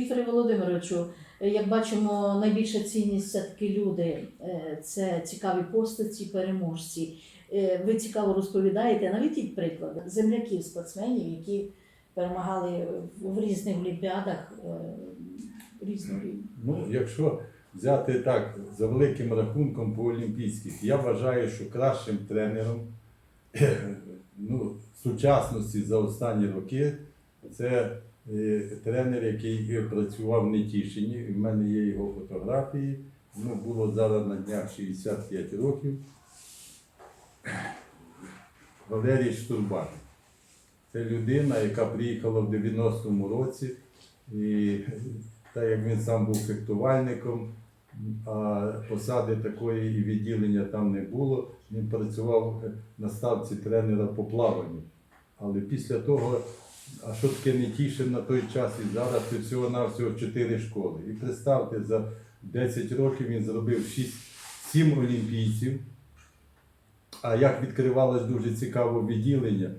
Вікторе Володимировичу, е, як бачимо, найбільша цінність все таки люди е, це цікаві постаті, переможці. Е, Ви цікаво розповідаєте, навіть приклади земляків, спортсменів, які перемагали в різних олімпіадах різного рівня. Ну, якщо взяти так за великим рахунком по олімпійських, я вважаю, що кращим тренером ну, сучасності за останні роки це тренер, який працював в Нетішині. У мене є його фотографії. Йому було зараз на днях 65 років. Валерій Штурбан. Це людина, яка приїхала в 90-му році. І так як він сам був фехтувальником, а посади такої і відділення там не було, він працював на ставці тренера по плаванню. Але після того, а що таке не тішив на той час і зараз це всього-навсього 4 школи. І представте, за 10 років він зробив 6, 7 олімпійців. А як відкривалось дуже цікаве відділення,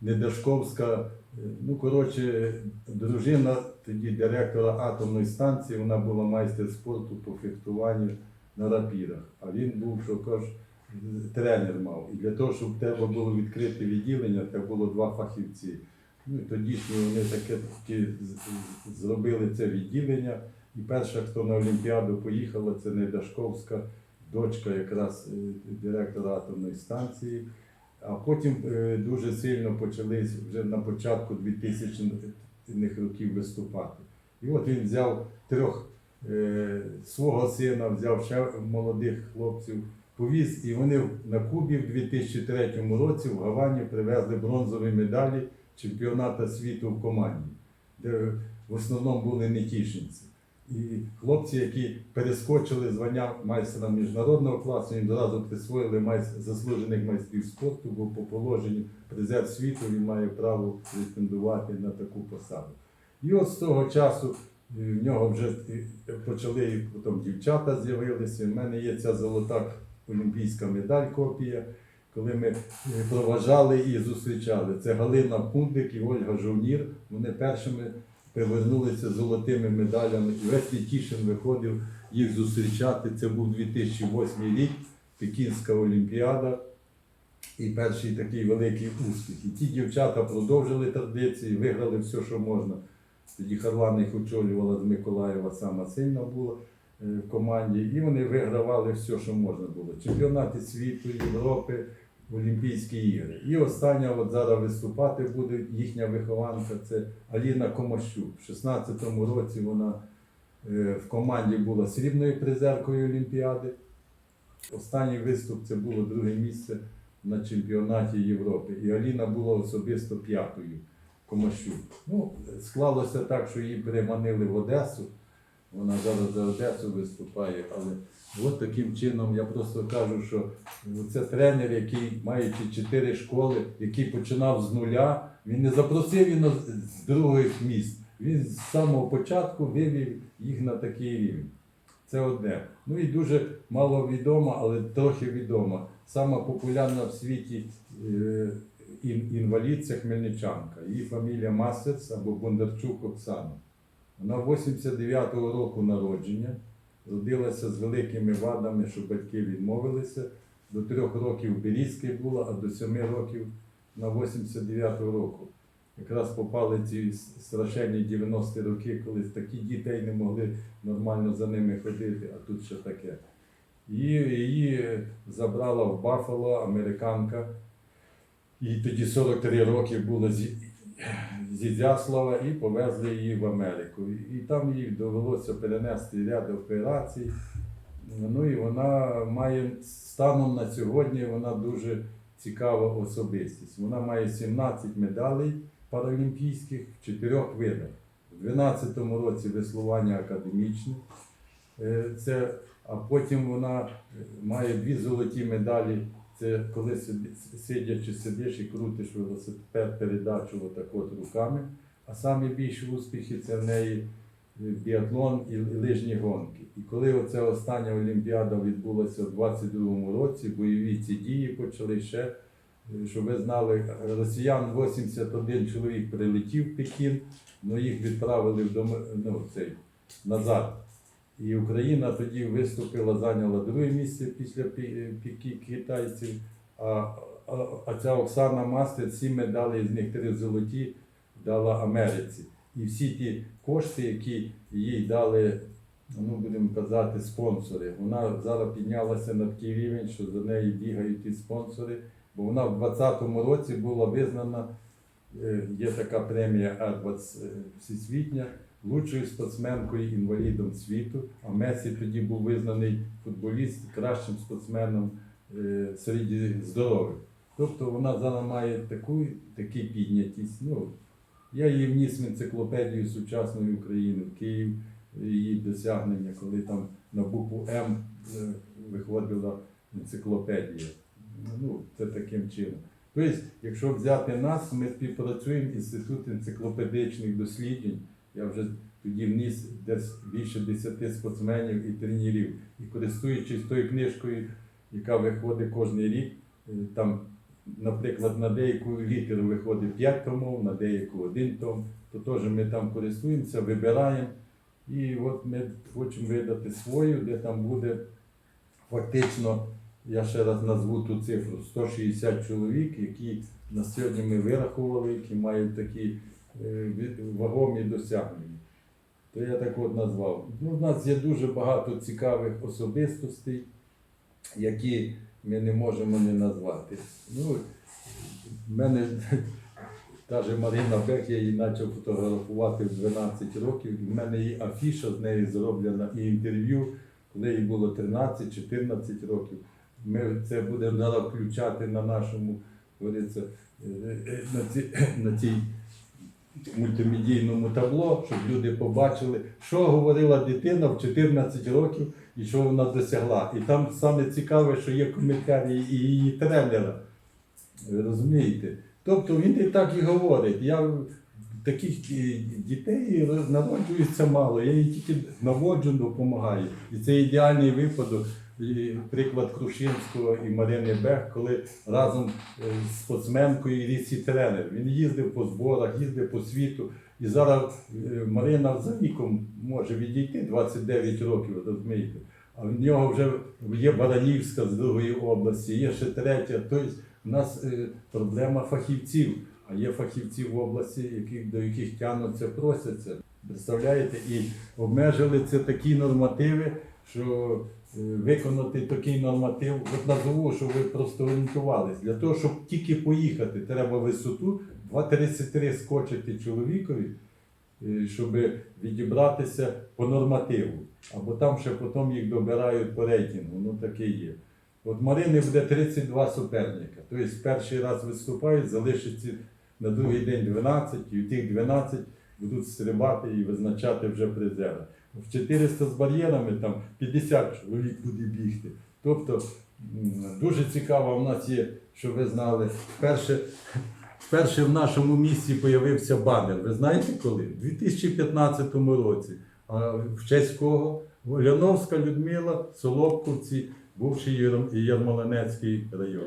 Недашковська, е, ну коротше, дружина тоді директора атомної станції, вона була майстер спорту по фехтуванню на рапірах. А він був також тренер мав. І для того, щоб тебе було відкрите відділення, треба було два фахівці. Ну і тодішні вони таке зробили це відділення. І перша, хто на Олімпіаду поїхала, це Недашковська, дочка якраз е, директора атомної станції. А потім е, дуже сильно почали вже на початку 2000-х років виступати. І от він взяв трьох е, свого сина, взяв ще молодих хлопців, повіз, і вони на Кубі в 2003 році в Гавані привезли бронзові медалі чемпіоната світу в команді, де в основному були нетішинці. І хлопці, які перескочили звання майстра міжнародного класу, їм одразу присвоїли майс- заслужених майстрів спорту, бо по положенню призер світу він має право претендувати на таку посаду. І от з того часу е, в нього вже почали потім дівчата з'явилися. У мене є ця золота олімпійська медаль, копія, коли ми е, проважали і зустрічали. Це Галина Пундик і Ольга Жовнір. Вони першими повернулися золотими медалями. І весь Нетішин виходив їх зустрічати. Це був 2008 рік, Пекінська Олімпіада. І перший такий великий успіх. І ті дівчата продовжили традиції, виграли все, що можна. Тоді Харлан очолювала з Миколаєва, сама сильна була в команді. І вони вигравали все, що можна було. Чемпіонати світу, Європи, Олімпійські ігри. І остання, от зараз виступати буде їхня вихованка, це Аліна Комащук. В 16-му році вона е, в команді була срібною призеркою Олімпіади. Останній виступ це було друге місце на чемпіонаті Європи. І Аліна була особисто п'ятою Комащук. Ну, склалося так, що її переманили в Одесу. Вона зараз за Одесу виступає, але от таким чином я просто кажу, що це тренер, який маючи чотири школи, який починав з нуля, він не запросив їх з других міст. Він з самого початку вивів їх на такий рівень. Це одне. Ну і дуже мало відомо, але трохи відомо. Сама популярна в світі е, інвалід це хмельничанка. Її фамілія Мастерс або Бондарчук Оксана. Вона 89-го року народження, родилася з великими вадами, що батьки відмовилися. До трьох років в була, а до семи років на 89-го року. Якраз попали ці страшенні 90-ті роки, коли такі дітей не могли нормально за ними ходити, а тут ще таке. Її, її забрала в Баффало американка. Їй тоді 43 роки було зі, з і повезли її в Америку. І там їй довелося перенести ряд операцій. Ну і вона має станом на сьогодні вона дуже цікава особистість. Вона має 17 медалей паралімпійських в чотирьох видах. У 12-му році веслування академічне. Е, Це, а потім вона е, має дві золоті медалі. Це коли сидячи сидиш і крутиш велосипед передачу отак от руками. А самі більші успіхи це в неї біатлон і лижні гонки. І коли оця остання Олімпіада відбулася у 22-му році, бойові ці дії почали ще щоб ви знали, росіян 81 чоловік прилетів в Пекін, але їх відправили в дом... ну, цей, назад. І Україна тоді виступила, зайняла друге місце після пі- піки китайців. А, а, а ця Оксана Мастер сім медалей, з них три золоті, дала Америці. І всі ті кошти, які їй дали, ну будемо казати, спонсори, вона зараз піднялася на такий рівень, що за нею бігають ті спонсори. Бо вона в 2020 році була визнана, е, є така премія А20 всесвітня, лучшою спортсменкою інвалідом світу. А Месі тоді був визнаний футболіст кращим спортсменом е, серед здорових. Тобто вона зараз має таку, таку піднятість. Ну, я її вніс в енциклопедію сучасної України в Київ, її досягнення, коли там на букву М е, виходила енциклопедія. Ну, це таким чином. Тобто, якщо взяти нас, ми співпрацюємо Інститут енциклопедичних досліджень. Я вже тоді вніс десь більше 10 спортсменів і тренерів. І користуючись тою книжкою, яка виходить кожен рік, е, там, наприклад, на деяку літеру виходить 5 томів, на деяку один том, то теж ми там користуємося, вибираємо. І от ми хочемо видати свою, де там буде фактично, я ще раз назву ту цифру, 160 чоловік, які на сьогодні ми вирахували, які мають такі вагомі досягнення. То я так от назвав. Ну, у нас є дуже багато цікавих особистостей, які ми не можемо не назвати. Ну, в мене та же Марина Бех, я її почав фотографувати в 12 років, і в мене є афіша з нею зроблена і інтерв'ю, коли їй було 13-14 років. Ми це будемо включати на нашому говориться, е, е, на цій мультимедійному табло, щоб люди побачили, що говорила дитина в 14 років і що вона досягла. І там саме цікаве, що є коментарі і її тренера. Ви розумієте? Тобто він і так і говорить. Я таких е, дітей народжується мало. Я їй тільки наводжу, допомагаю. І це ідеальний випадок. І приклад Крушинського і Марини Бех, коли разом е, з спортсменкою ріс і тренер. Він їздив по зборах, їздив по світу. І зараз е, Марина за віком може відійти 29 років, розумієте. А в нього вже є Баранівська з другої області, є ще третя. Тобто у нас е, проблема фахівців, а є фахівці в області, до яких тягнуться, просяться. Представляєте? І обмежили це такі нормативи, що виконати такий норматив, от назову, що ви просто орієнтувались. Для того, щоб тільки поїхати, треба висоту 2,33 скочити чоловікові, е, щоб відібратися по нормативу. Або там ще потім їх добирають по рейтингу, ну таке є. От Марини буде 32 суперника. Тобто перший раз виступають, залишиться на другий день 12, і тих 12 будуть стрибати і визначати вже призера. В 400 з бар'єрами там 50 чоловік буде бігти. Тобто дуже цікаво в нас є, що ви знали, перше, перше в нашому місті з'явився банер. Ви знаєте коли? У 2015 році. А в честь кого? Ляновська Людмила, Солодковці, бувший Ярмолинецький район.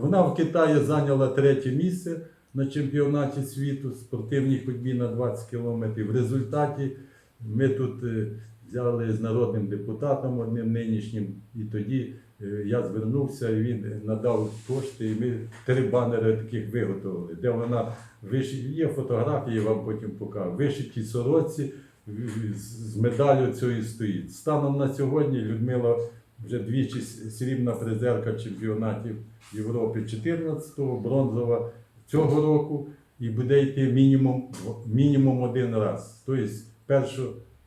Вона в Китаї зайняла третє місце на чемпіонаті світу спортивній ходьбі на 20 кілометрів. В результаті ми тут е, взяли з народним депутатом одним нинішнім, і тоді е, я звернувся, і він надав кошти, і ми три банери таких виготовили, де вона виши... є фотографії, вам потім покажу. Вишиті сороці з медаллю цієї стоїть. Станом на сьогодні Людмила вже двічі срібна призерка чемпіонатів Європи 14-го, бронзова цього року, і буде йти мінімум, мінімум один раз. Тобто,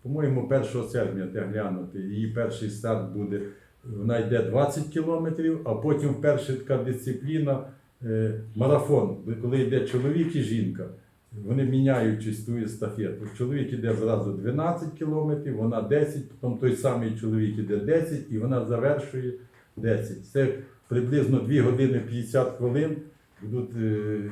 по-моєму, 1 серпня де глянути, її перший старт буде. Вона йде 20 кілометрів, а потім перша така дисципліна е, марафон, коли йде чоловік і жінка. Вони міняючись ту естафету. Чоловік іде зразу 12 кілометрів, вона 10, потім той самий чоловік іде 10 і вона завершує 10. Це приблизно 2 години 50 хвилин будуть е,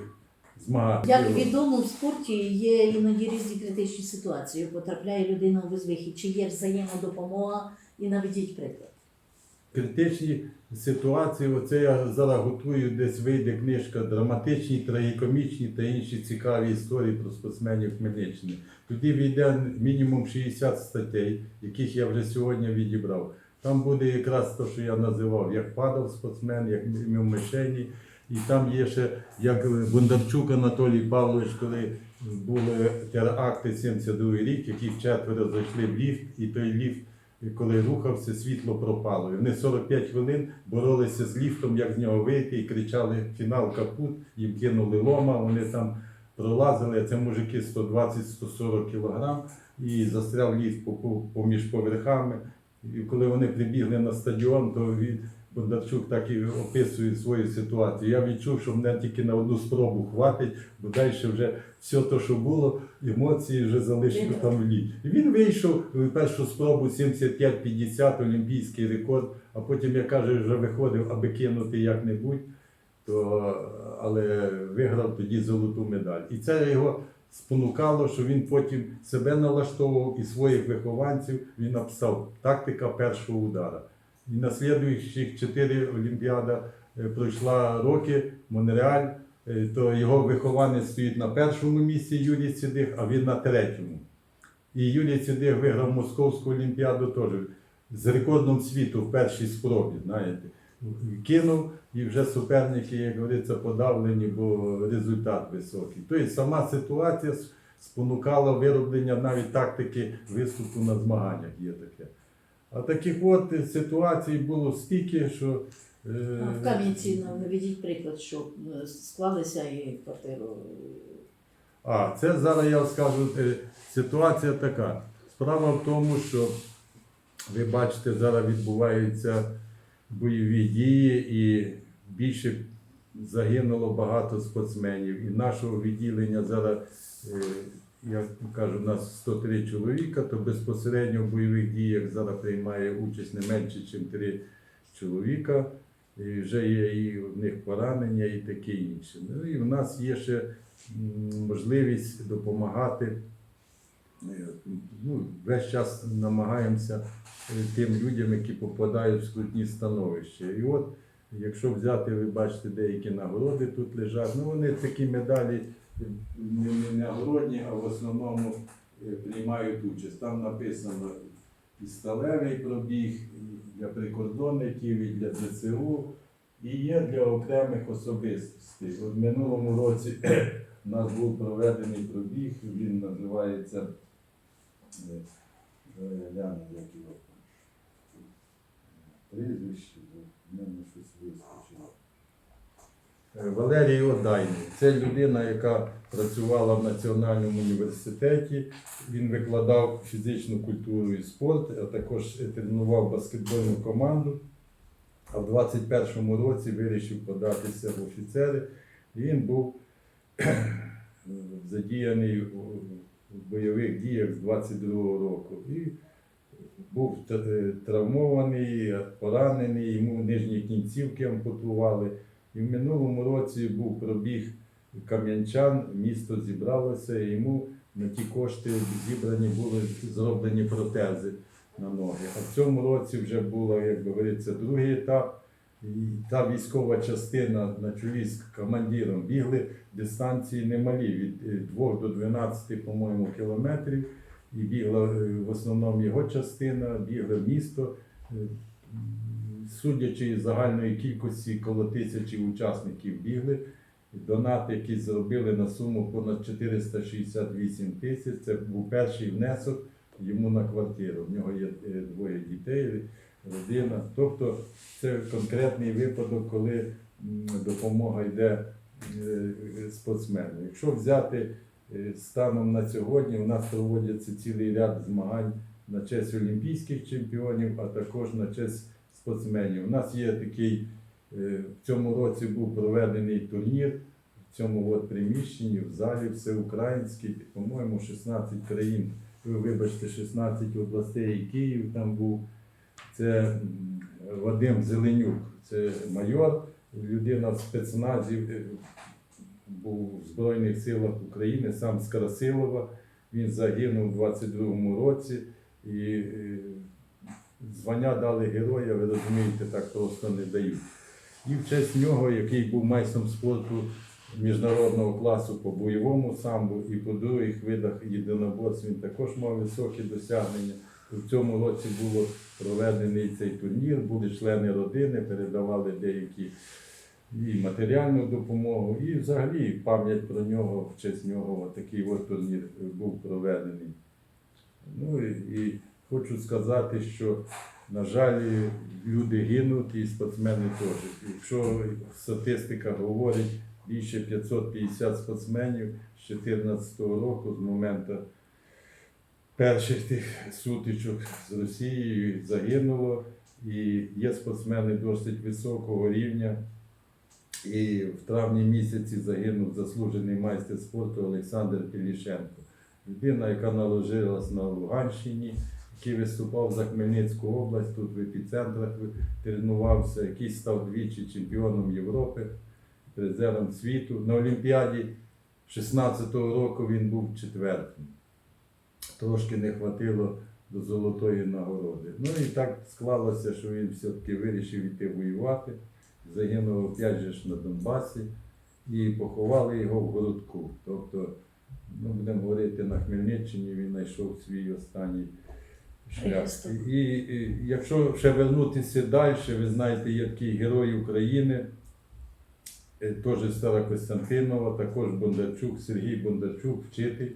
змагатися. Як відомо, в спорті є іноді різні критичні ситуації. Потрапляє людина у безвихід, чи є взаємодопомога, і наведіть приклад. Критичні ситуації. Оце я зараз готую, десь вийде книжка драматичні, трагікомічні та інші цікаві історії про спортсменів Хмельниччини. Тоді війде мінімум 60 статей, яких я вже сьогодні відібрав. Там буде якраз те, що я називав, як падав спортсмен, як мив мишені. І там є ще, як Бондарчук Анатолій Павлович, коли були теракти 72 рік, які четверо зайшли в ліфт, і той ліфт, коли рухався, світло пропало. І вони 45 хвилин боролися з ліфтом, як з нього вийти, і кричали фінал капут, їм кинули лома, вони там пролазили, а це мужики 120-140 кілограм, і застряв ліфт по- по- поміж поверхами. І коли вони прибігли на стадіон, то він Бондарчук так і описує свою ситуацію. Я відчув, що мене тільки на одну спробу хватить, бо далі вже все те, що було, емоції вже залишили там в лі. І він вийшов в першу спробу 75-50, олімпійський рекорд, а потім, як каже, вже виходив, аби кинути як-небудь, то, але виграв тоді золоту медаль. І це його спонукало, що він потім себе налаштовував і своїх вихованців він написав тактика першого удара. І на слідуючих чотири Олімпіада е, пройшла роки, Монреаль, е, то його вихованець стоїть на першому місці Юрій Цідих, а він на третьому. І Юрій Цідих виграв Московську Олімпіаду теж з рекордом світу в першій спробі, знаєте. Кинув і вже суперники, як говориться, подавлені, бо результат високий. Тобто сама ситуація спонукала вироблення навіть тактики виступу на змаганнях є таке. А таких от ситуацій було стільки, що. е, А В Кам'янці наведіть приклад, що е, склалися і квартиру. А, це зараз я скажу, е, ситуація така. Справа в тому, що ви бачите, зараз відбуваються бойові дії і більше загинуло багато спортсменів. І нашого відділення зараз, е, я кажу, у нас 103 чоловіка, то безпосередньо в бойових діях зараз приймає участь не менше, ніж 3 чоловіка. І вже є і в них поранення, і таке інше. Ну і в нас є ще можливість допомагати. Е, Ну, весь час намагаємося тим людям, які попадають в скрутні становища. І от, якщо взяти, ви бачите, деякі нагороди тут лежать, ну вони такі медалі не, не нагородні, а в основному е, приймають участь. Там написано і сталевий пробіг, для прикордонників, і для ЗСУ, і є для окремих особистостей. От в минулому році у нас був проведений пробіг, він називається е, е, як його прізвище, бо в мене щось вискочило. Е, Валерій Одайний. Це людина, яка працювала в Національному університеті. Він викладав фізичну культуру і спорт, а також тренував баскетбольну команду. А в 21-му році вирішив податися в офіцери. Він був задіяний у бойових діях з 22-го року. І був е, травмований, поранений, йому нижні кінцівки ампутували. І в минулому році був пробіг кам'янчан, місто зібралося, і йому на ті кошти зібрані були зроблені протези на ноги. А в цьому році вже було, як говориться, другий етап. І та військова частина на чолі з командиром бігли дистанції немалі від 2 до 12, по-моєму, кілометрів. І бігла е, в основному його частина, бігла в місто. Судячи із загальної кількості коло тисячі учасників бігли, донати, які зробили на суму понад 468 тисяч. Це був перший внесок йому на квартиру. В нього є е, двоє дітей, родина. Тобто це конкретний випадок, коли допомога йде е, спортсмену. Якщо взяти е, станом на сьогодні, у нас проводяться цілий ряд змагань на честь олімпійських чемпіонів, а також на честь спортсменів. У нас є такий, е, в цьому році був проведений турнір в цьому от приміщенні, в залі всеукраїнський, по-моєму, 16 країн. Ви вибачте, 16 областей і Київ там був. Це Вадим Зеленюк, це майор, людина в спецназі, е, був в Збройних силах України, сам з Красилова. Він загинув у 22-му році. І е, звання дали героя, ви розумієте, так просто не дають. І в честь нього, який був майстром спорту міжнародного класу по бойовому самбу і по других видах єдиноборств, він також мав високі досягнення. В цьому році було проведений цей турнір, були члени родини, передавали деякі і матеріальну допомогу, і взагалі пам'ять про нього, в честь нього такий от турнір був проведений. Ну і хочу сказати, що, на жаль, люди гинуть і спортсмени теж. Якщо статистика говорить, більше 550 спортсменів з 2014 року, з моменту перших тих сутичок з Росією загинуло. І є спортсмени досить високого рівня. І в травні місяці загинув заслужений майстер спорту Олександр Пілішенко. Людина, яка народилась на Луганщині, який виступав за Хмельницьку область, тут в епіцентрах тренувався, який став двічі чемпіоном Європи, призером світу. На Олімпіаді 16-го року він був четвертим. Трошки не хватило до золотої нагороди. Ну і так склалося, що він все-таки вирішив іти воювати. Загинув опять же ж на Донбасі і поховали його в городку. Тобто, ну, будемо говорити, на Хмельниччині він знайшов свій останній шлях. І, і якщо ще вернутися далі, ви знаєте, є такий герой України, е, теж Стара Костянтинова, також Бондарчук, Сергій Бондарчук, вчитель.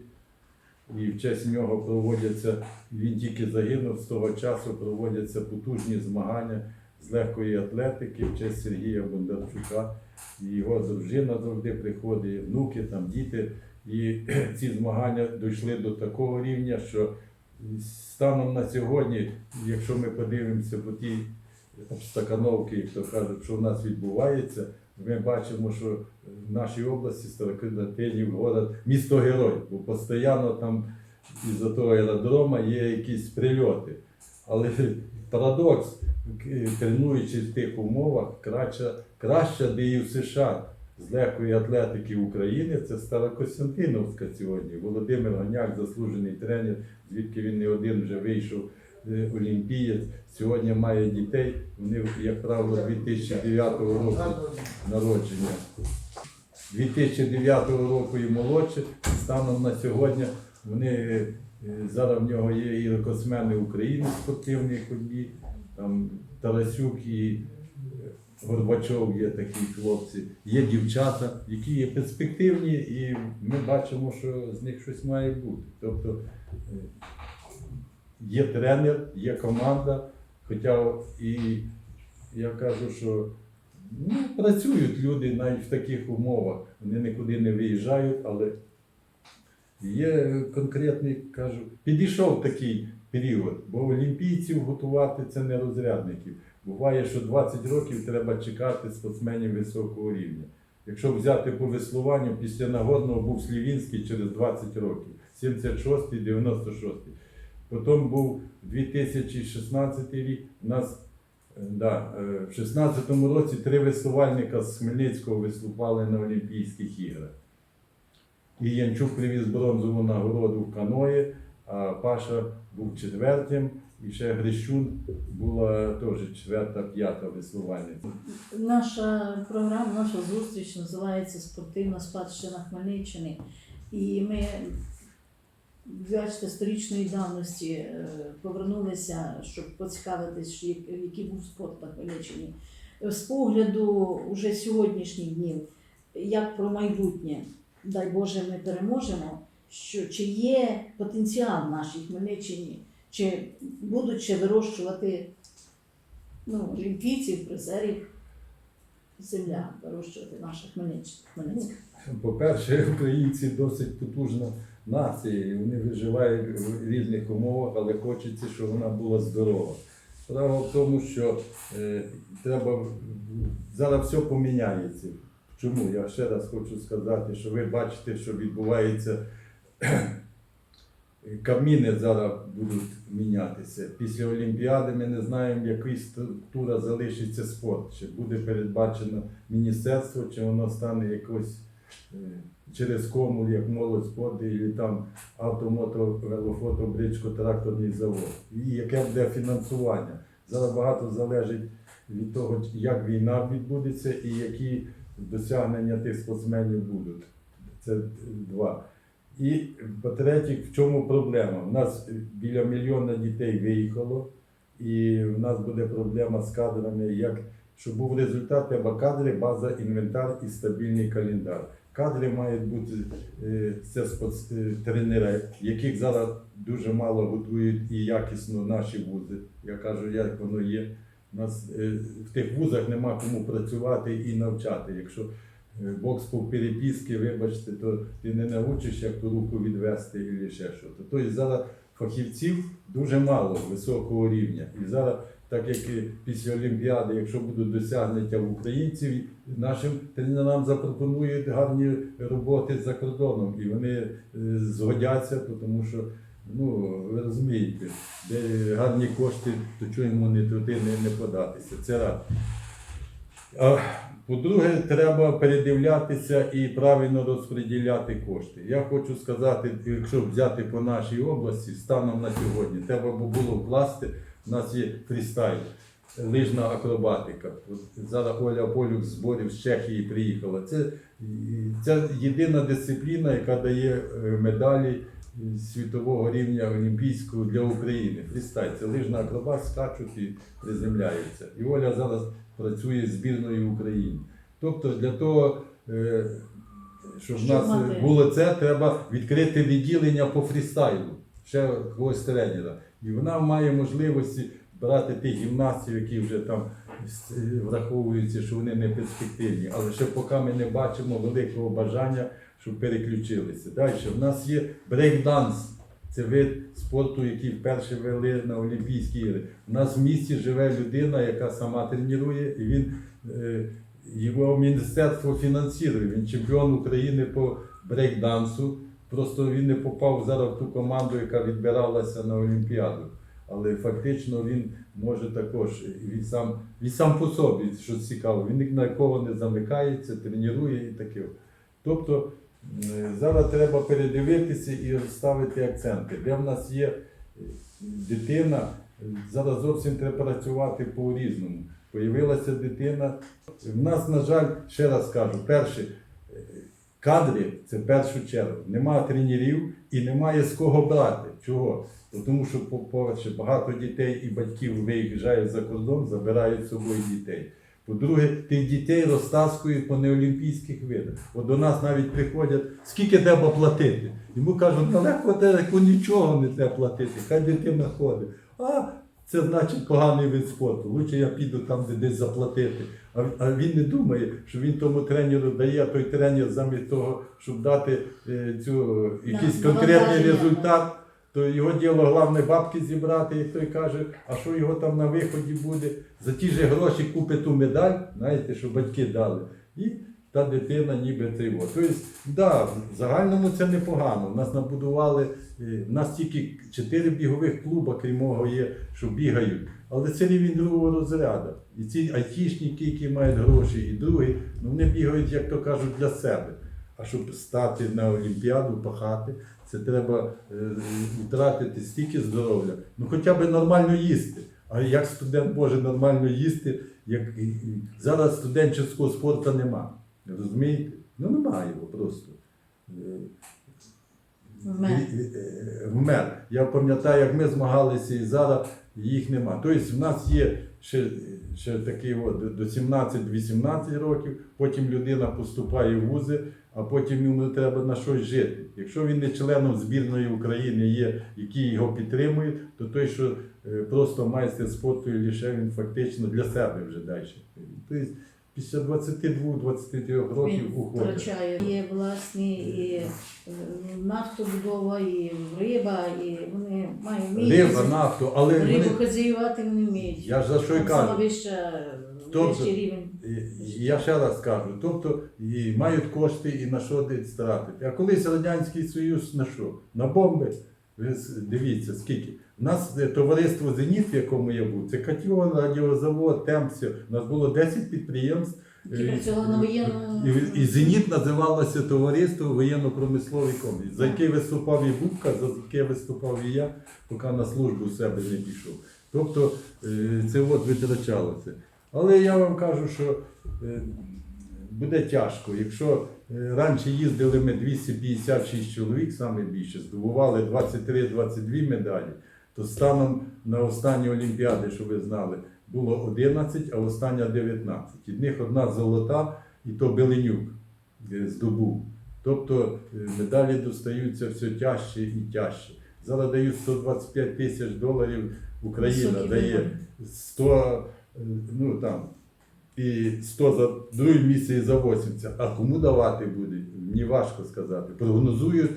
І в честь нього проводяться, він тільки загинув з того часу, проводяться потужні змагання з легкої атлетики в честь Сергія Бондарчука. І його дружина завжди приходить, внуки, там діти. І ці змагання дійшли до такого рівня, що станом на сьогодні, якщо ми подивимося по тій обстакановці, як то кажуть, що в нас відбувається, ми бачимо, що в нашій області Старокрилатинів город місто герой, бо постійно там із-за того аеродрома є якісь прильоти. Але парадокс, к- тренуючись в тих умовах, краща, краща де і в США з легкої атлетики України це Старокостянтиновська сьогодні. Володимир Гоняк, заслужений тренер, звідки він не один вже вийшов е, олімпієць. Сьогодні має дітей. Вони, як правило, 2009 року народження. 2009 року і молодше. Станом на сьогодні вони е, зараз в нього є і рекордсмени України в спортивній там Тарасюк і Горбачов є такі хлопці, є дівчата, які є перспективні, і ми бачимо, що з них щось має бути. Тобто е, є тренер, є команда, хоча і я кажу, що ну, працюють люди навіть в таких умовах. Вони нікуди не виїжджають, але є конкретний, кажу, підійшов такий період, бо олімпійців готувати це не розрядників. Буває, що 20 років треба чекати спортсменів високого рівня. Якщо взяти по веслуванню, після нагодного був Слівінський через 20 років, 76-й, 96-й. Потім був 2016 рік. У нас е, да, е, в 16-му році три веслувальника з Хмельницького виступали на Олімпійських іграх. І Янчук привіз бронзову нагороду в каної, а Паша був четвертим, і ще Грищун була теж четверта, п'ята веслувальниця. Наша програма, наша зустріч називається Спортивна спадщина Хмельниччини. І ми, бачите, сторічної давності е, повернулися, щоб поцікавитись, який був спорт на Хмельниччині. З погляду уже сьогоднішніх днів, як про майбутнє, дай Боже, ми переможемо, що чи є потенціал в нашій Хмельниччині, чи будуть ще вирощувати ну, олімпійців, призерів, земля вирощувати наша. Хмельницька. По-перше, українці досить потужна нація, і вони виживають в різних умовах, але хочеться, щоб вона була здорова. Справа в тому, що е, треба зараз все поміняється. Чому? Я ще раз хочу сказати, що ви бачите, що відбувається. Кабміни зараз будуть мінятися. Після Олімпіади ми не знаємо, яка структура залишиться спорт. Чи буде передбачено міністерство, чи воно стане якось е, через кому, як молодь спорти, і там автомото, велофото, бричко, тракторний завод. І яке буде фінансування. Зараз багато залежить від того, як війна відбудеться і які досягнення тих спортсменів будуть. Це два. І по-третє, в чому проблема? У нас біля мільйона дітей виїхало, і в нас буде проблема з кадрами. Як, щоб був результат, треба кадри, база, інвентар і стабільний календар. Кадри мають бути е, це е, тренери, яких зараз дуже мало готують і якісно наші вузи. Я кажу, як воно є. У нас е, в тих вузах нема кому працювати і навчати. Якщо бокс по переписки, вибачте, то ти не навчиш, як ту руку відвести і ще щось. Тобто зараз фахівців дуже мало високого рівня. І зараз, так як і після Олімпіади, якщо будуть досягнення в українців, нашим тренерам запропонують гарні роботи за кордоном, і вони е, згодяться, тому що. Ну, ви розумієте, де гарні кошти, то чого йому не туди не, не податися. Це раз. А, по-друге, треба передивлятися і правильно розподіляти кошти. Я хочу сказати, якщо взяти по нашій області, станом на сьогодні, треба було вкласти, у нас є фрістайл, лижна акробатика. Зараз Оля Полюк з зборів з Чехії приїхала. Це, це єдина дисципліна, яка дає е, медалі світового рівня олімпійського для України. Фрістайл. Це лижна акробат, скачуть і приземляються. І Оля зараз працює збірною України. Тобто для того, е, щоб в нас мати- було це, треба відкрити відділення по фрістайлу, ще когось тренера. І вона має можливості брати тих гімнастів, які вже там враховуються, що вони не перспективні. Але ще поки ми не бачимо великого бажання, щоб переключилися. Далі в нас є брейкданс. Це вид спорту, який вперше вели на Олімпійські ігри. У нас в місті живе людина, яка сама тренує, і він е, його міністерство фінансує. Він чемпіон України по брейкдансу. Просто він не попав зараз в ту команду, яка відбиралася на Олімпіаду. Але фактично він може також, він сам, він сам по собі, що цікаво, він ні на кого не замикається, тренує і таке. Тобто зараз треба передивитися і розставити акценти. Де в нас є е, дитина, зараз зовсім треба працювати по-різному. Появилася дитина. В нас, на жаль, ще раз кажу, перше, кадри це першу чергу. Нема тренерів і немає з кого брати. Чого? Тому що, по- багато дітей і батьків виїжджають за кордон, забирають з собою дітей. По-друге, тих дітей розтаскують по неолімпійських видах. От до нас навіть приходять, скільки треба платити. Йому кажуть, далеко далеко нічого не треба платити, хай дитина ходить. А це значить поганий вид спорту. Лучше я піду там, де десь заплатити. А, а він не думає, що він тому тренеру дає, а той тренер замість того, щоб дати е, цю якийсь конкретний результат, то його діло головне бабки зібрати, як той каже, а що його там на виході буде? За ті ж гроші купить ту медаль, знаєте, що батьки дали. І та дитина ніби його. Тобто, да, в загальному це непогано. У нас набудували, е, у нас тільки чотири бігових клуба, крім мого, є, що бігають. Але це рівень другого розряду. І ці айтішники, які мають гроші, і другі, ну вони бігають, як то кажуть, для себе. А щоб стати на Олімпіаду, пахати, це треба е, втратити стільки здоров'я. Ну хоча б нормально їсти. А як студент може нормально їсти, як зараз студентського спорту нема. Розумієте? Ну немає його просто. Е, Вмер. е, Вмер. Я пам'ятаю, як ми змагалися і зараз їх нема. Тобто в нас є ще, ще такий от, до- до 17-18 років, потім людина поступає в вузи, а потім йому треба на щось жити. Якщо він не членом збірної України є, які його підтримують, то той, що е, просто майстер спорту і лише він фактично для себе вже далі. Після 22-23 років уходить. втрачає і власні, і е, нафтобудова, і риба, і вони мають вміють. Риба, нафту, але Рибу вони, хазяювати вони вміють. я ж за що й Там кажу. саме вища, Тобто- вищий рівень. І- Я ще раз кажу, тобто і мають кошти і на що десь стратити. А колись Радянський Союз на що? На бомби. Ви с- дивіться, скільки. У нас е, товариство Зеніт, в якому я був, це Катіон, радіозавод, Темпсі. У нас було 10 підприємств Які працювали на воєнному. І, і Зеніт називалося товариство воєнно-промисловий комплекс, за який виступав і Бубка, за який виступав і я, поки на службу в себе не пішов. Тобто е, це от витрачалося. Але я вам кажу, що е, буде тяжко. Якщо е, раніше їздили ми 256 чоловік, саме більше, здобували 23-22 медалі, то станом на останні Олімпіади, що ви знали, було 11, а остання 19. Із них одна золота, і то Беленюк е, здобув. Тобто е, медалі достаються все тяжче і тяжче. Зараз дають 125 тисяч доларів, Україна дає 100, е, ну там, і 100 за друге місце і за 80. А кому давати буде? Мені важко сказати. Прогнозують,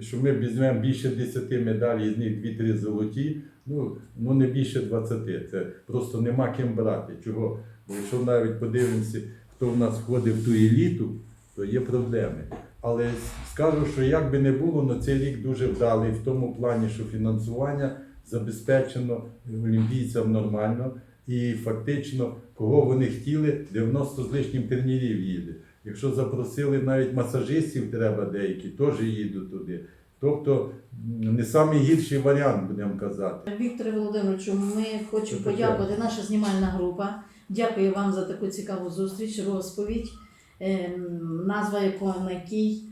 що ми візьмемо більше 10 медалей, з них 2-3 золоті, ну, ну не більше 20. Це просто нема ким брати. Чого? Бо якщо навіть подивимося, хто в нас входить в ту еліту, то є проблеми. Але скажу, що як би не було, але цей рік дуже вдалий в тому плані, що фінансування забезпечено олімпійцям нормально. І фактично, кого вони хотіли, 90 з лишнім турнірів їде. Якщо запросили навіть масажистів, треба деякі, теж їдуть туди. Тобто не самий гірший варіант, будемо казати. Вікторе Володимировичу, ми хочемо подякувати. Наша знімальна група. Дякую вам за таку цікаву зустріч, розповідь, ем, назва якої на якій,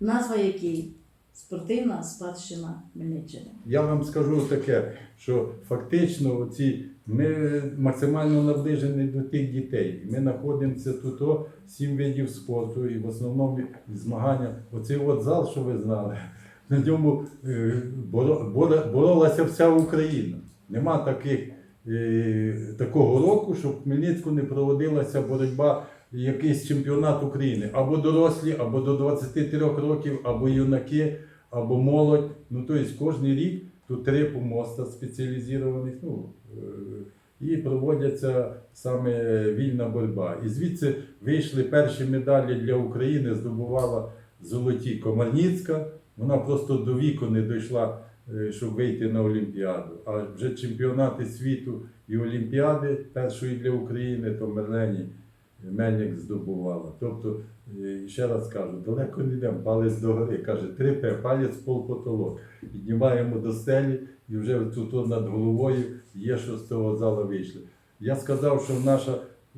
назва якій спортивна спадщина Хмельниччини. Я вам скажу таке, що фактично оці, ми максимально наближені до тих дітей. Ми знаходимося тут сім видів спорту і в основному змагання. Оцей от зал, що ви знали, на ньому е, боро- боро- боролася вся Україна. Нема таких, е, такого року, щоб в Хмельницьку не проводилася боротьба, якийсь чемпіонат України. Або дорослі, або до 23 років, або юнаки, або молодь. Ну, тобто кожен рік тут три помоста спеціалізованих. Ну, е, і проводяться саме вільна боротьба. І звідси вийшли перші медалі для України, здобувала золоті Комарніцька. Вона просто до віку не дійшла, е, щоб вийти на Олімпіаду. А вже чемпіонати світу і Олімпіади першої для України, то Мерлені Мельник здобувала. Тобто, е, ще раз кажу, далеко не йдемо, палець догори. Каже, три П, палець пол потолок. Піднімаємо до стелі і вже тут над головою є, що з того зала вийшли. Я сказав, що наша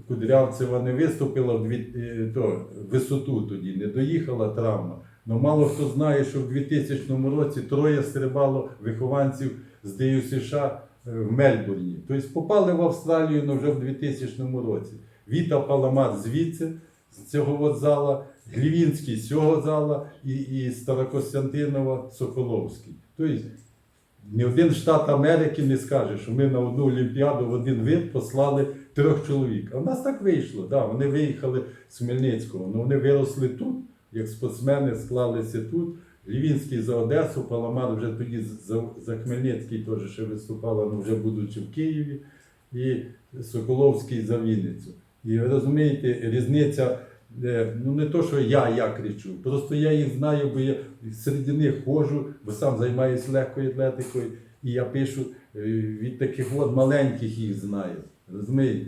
Кудрявцева не виступила в дві, е, то, висоту тоді, не доїхала травма. Ну мало хто знає, що в 2000 році троє стрибало вихованців з ДЮСШ е, в Мельбурні. Тобто попали в Австралію ну, вже в 2000 році. Віта Паламар звідси, з цього от зала, Глівінський з цього зала і, і Старокостянтинова Соколовський. Тобто ні один штат Америки не скаже, що ми на одну Олімпіаду в один вид послали трьох чоловік. А в нас так вийшло. Да, вони виїхали з Хмельницького, але вони виросли тут, як спортсмени склалися тут. Лівінський за Одесу, Паламар вже тоді за, за Хмельницький теж ще виступала, але вже будучи в Києві, і Соколовський за Вінницю. І ви розумієте, різниця, е, ну не то, що я, я кричу, просто я їх знаю, бо я серед них ходжу, бо сам займаюся легкою атлетикою, і я пишу е, від таких от маленьких їх знаю. Розумієте?